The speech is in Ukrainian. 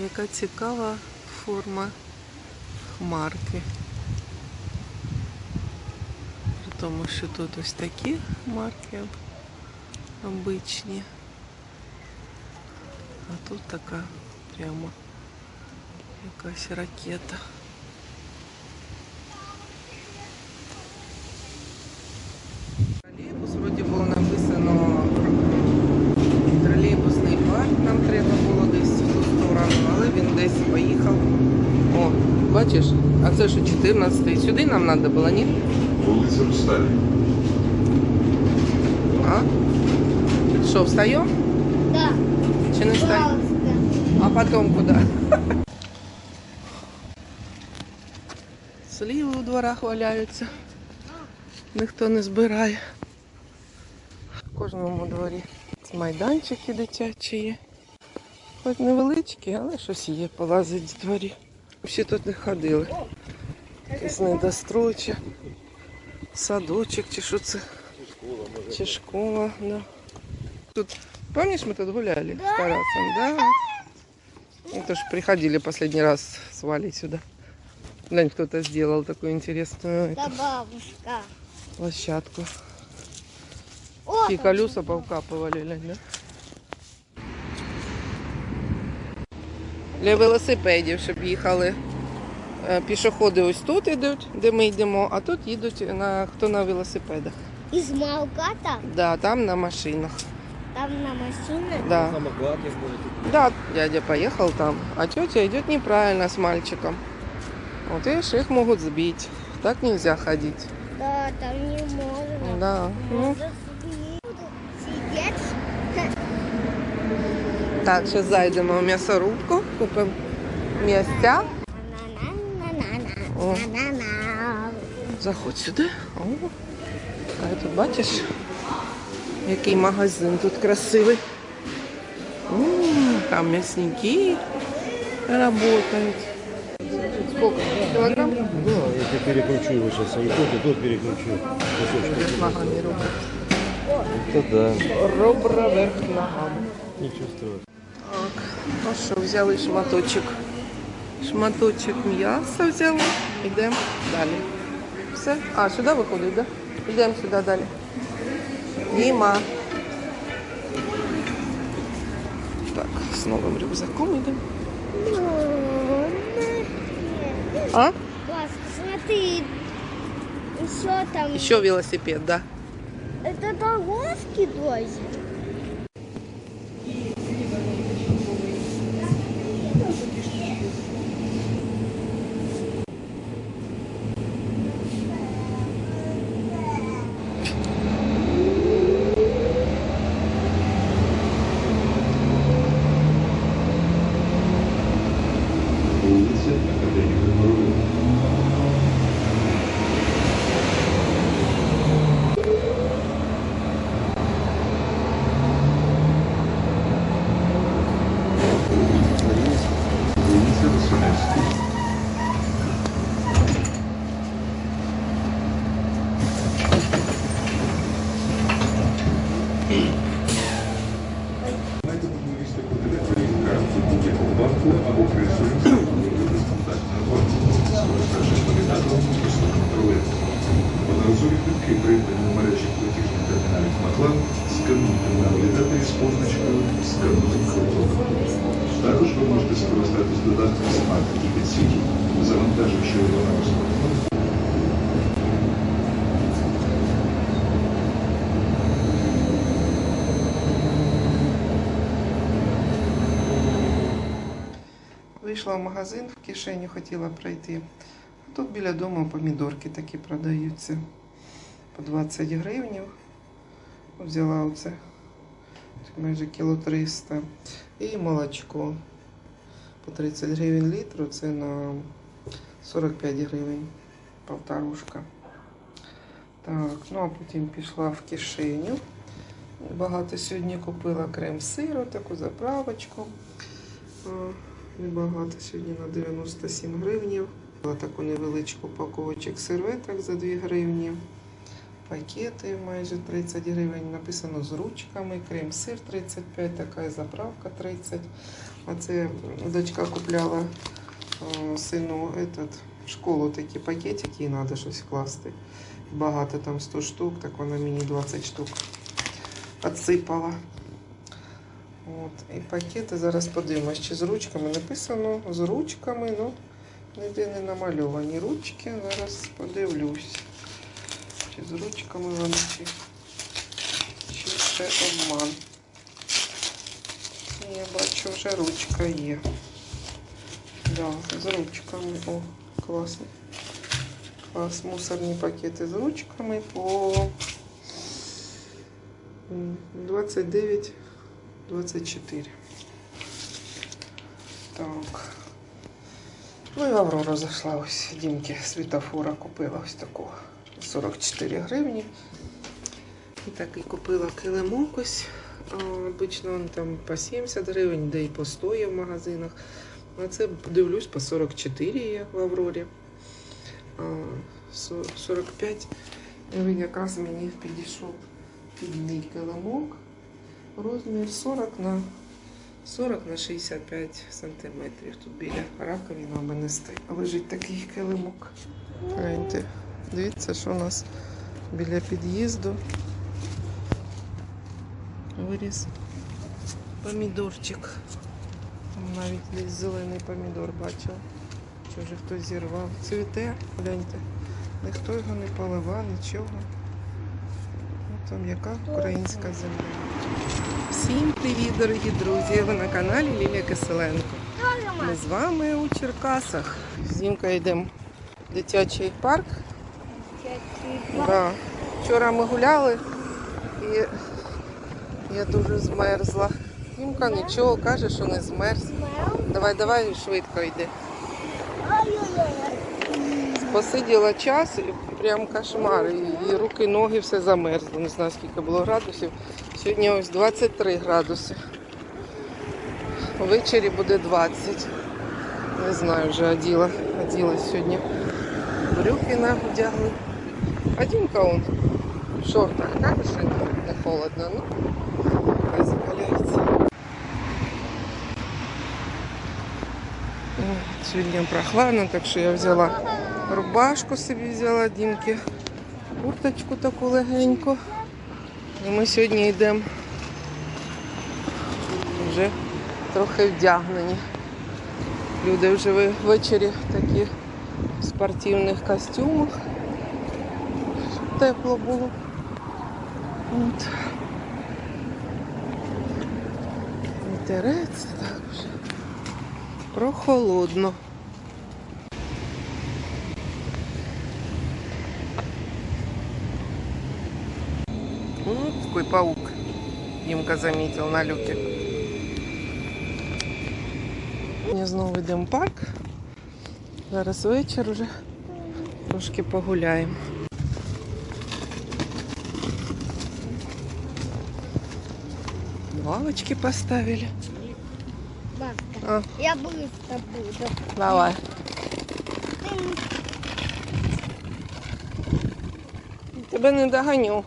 Яка цікава форма хмарки. При тому, що тут ось такі хмарки обичні. А тут така прямо якась ракета. Бачиш? А це що 14-й. Сюди нам треба було, ні? Вулиця Русталі. А? Що, встаємо? Да, Чи не встаємо? А потом куда? Сліви у дворах валяються. Ніхто не збирає. В кожному дворі майданчики дитячі є. Хоч невеличкі, але щось є, полазить в дворі. Всі тут не ходили. Якась недостройча. Садочок чи що це? Чи школа, да. Тут, помнишь, мы тут гуляли с Тарасом, да? Мы тоже приходили последний раз с Валей сюда. Глянь, кто-то сделал такую интересную Да, бабушка. площадку. О, И колеса повкапывали, глянь, да? Для велосипедів, щоб їхали. Е, Пішоходи ось тут йдуть, де ми йдемо, а тут їдуть на хто на велосипедах. Из Малгата, Да, там на машинах. там на машине. Да. Да, дядя поехал там, а тетя идет неправильно с мальчиком. Вот видишь, их могут сбить. Так нельзя ходить. Да, там не можно. Да. Ну, Можно сидеть. Так, сейчас зайдемо в м'ясорубку, купимо м'ястя. О. Заходь сюди. О. А тут бачиш, який магазин тут красивий. М, Там мясники работают. Сколько? Килограмм? Да, я тебе перекручу его сейчас. И тот, и тот перекручу. Кусочек. Ногами ребра. Это да. Ребра вверх ногами. Ничего страшного. Так, ну що, взяли шматочок. Шматочок м'яса взяли. Йдемо далі. Все? А, сюди виходить, так? Да? Йдемо сюди далі. Діма. Так, з новим рюкзаком йдемо. А? Класс, смотри. Еще там. Ще велосипед, да. Это дорожки тоже. Або користуємося безконтактною формою. Скориставшись навігатором у присутньому тролейбусі. Одноразові квитки придбані в мережі платіжних терміналів Маклан скануйте на навігаторі з позначкою «Скануй квиток». Також ви можете скористатись додатком завантаживши його на Вийшла в магазин, в кишені хотіла пройти. А тут біля дому помідорки такі продаються. По 20 гривень. Взяла оце майже кіло 300. І молочко по 30 гривень літру. Це на 45 гривень полторушка. Так, ну а потім пішла в кишеню. Багато сьогодні купила крем сиру, таку заправочку. Небагато сьогодні на 97 гривнів. Була таку невеличку упаковочок серветок за 2 гривні. Пакети майже 30 гривень. Написано з ручками. Крем-сир 35, така заправка 30. А це дочка купляла сину этот, в школу такі пакетики, і треба щось класти. Багато там 100 штук, так вона мені 20 штук відсипала. От. І пакети зараз подивимось, чи з ручками написано з ручками, ну ніде не намальовані ручки. Зараз подивлюсь. Чи з ручками вони, чи, чи це обман. Я бачу, вже ручка є. Да, з ручками. О, класно. Клас, мусорні пакети з ручками по 29 24. Так. Ну і Аврора зайшла ось. Дімки світофора купила ось таку 44 гривні. І так і купила килимок ось. Обично він там по 70 гривень, де і по 100 є в магазинах. А це дивлюсь по 44 є в Аврорі. А, со- 45 він якраз мені підійшов під мій килимок. Розмір 40 на 40 на 65 сантиметрів. Тут біля раковини у мене. Лежить такий килимок. Гляньте, дивіться, що у нас біля під'їзду. Виріс помідорчик. Навіть десь зелений помідор бачила. Чи вже хтось зірвав. Цвіте, гляньте. Ніхто його не поливав, нічого. Ну, там яка українська земля. Всім привіт, дорогі друзі! Ви на каналі Лілія Киселенко. Ми з вами у Черкасах. Зімка йдемо в дитячий парк. Да. Вчора ми гуляли і я дуже змерзла. Зімка нічого каже, що не змерз. Давай, давай швидко йди. Посиділа час і прям кошмар. І, руки, ноги все замерзли. Не знаю скільки було градусів. Сьогодні ось 23 градуси. Ввечері буде 20. Не знаю, вже оділа. Оділа сьогодні. Брюки нам вдягли. А Дімка он в шортах каже, що не холодно. Ну, Сьогодні прохладно, так що я взяла рубашку собі взяла Дімки, курточку таку легеньку. І ми сьогодні йдемо вже трохи вдягнені. Люди вже ввечері в таких спортивних костюмах. Тепло було. От. Вітерець так. Прохолодно. Ну, какой паук. Димка заметил на люке. Ми знову йдемо в парк. Зараз вечір уже. Трошки погуляємо. Лавочки поставили. Бабка, А, я быстро буду. давай. Тебе не доганю.